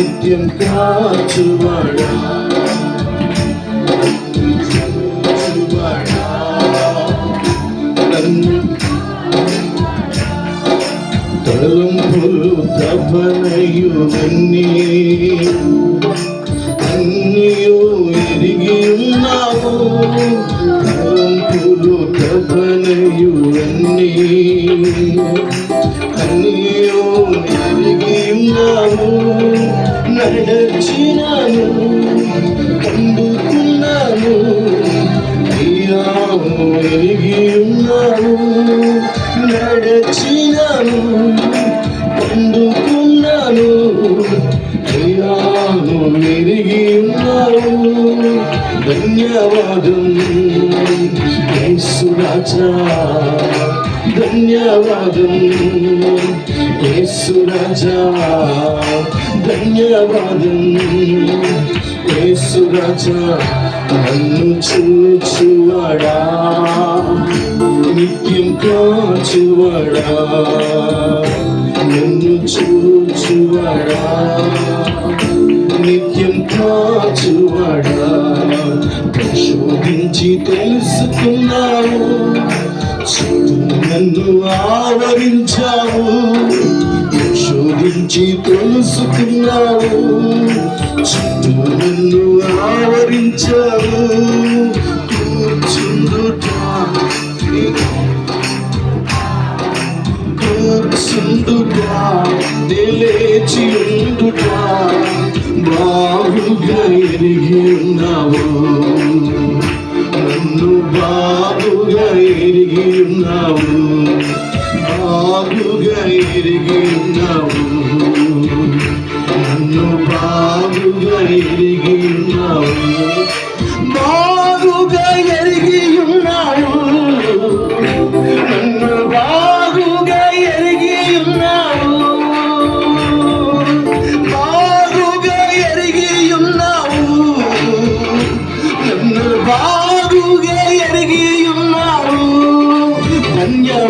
నిత్యం కాచువాడా చూచువాడా. నన్ను తలంపులు తపనయువన్నీ అన్నీయు ఎరిగి ఉన్నావు తలంపులు తపనయువన్నీ అన్నీయు ఎరిగి అందుకున్నాను ఎరిగి ఉన్నాను నడచినాను అందుకున్నాను అయ్యాను ఎరిగి ఉన్నాను ధన్యవాదం యేసు రాజా. ధన్యవాదం. యేసురాజా ధన్యవాదం. యేసురాజా నన్ను చూచువాడా? నిత్యం కాచువాడా? నన్ను చూచువాడా? నిత్యం కాచువాడా? ప్రశోధించి తెలుసుకున్నావు నన్ను ఆవరించావు. శోధించి తెలుసుకున్నావు. చుట్టూ నన్ను ఆవరించావు కూర్చుందుట కూర్చుందుట నిలేచి ఉందుట బాగుగా ఎరిగి ఉన్నావు. నన్ను బాగుగా ఎరిగి ఉన్నావు. బాగుగా ఎరిగి ఉన్నావు. నన్ను బాగుగా ఎరిగి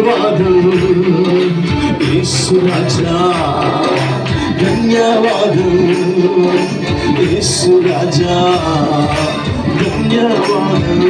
ధన్యవాదు యేసురాజా ధన్యవాదు యేసురాజా ధన్యవాదం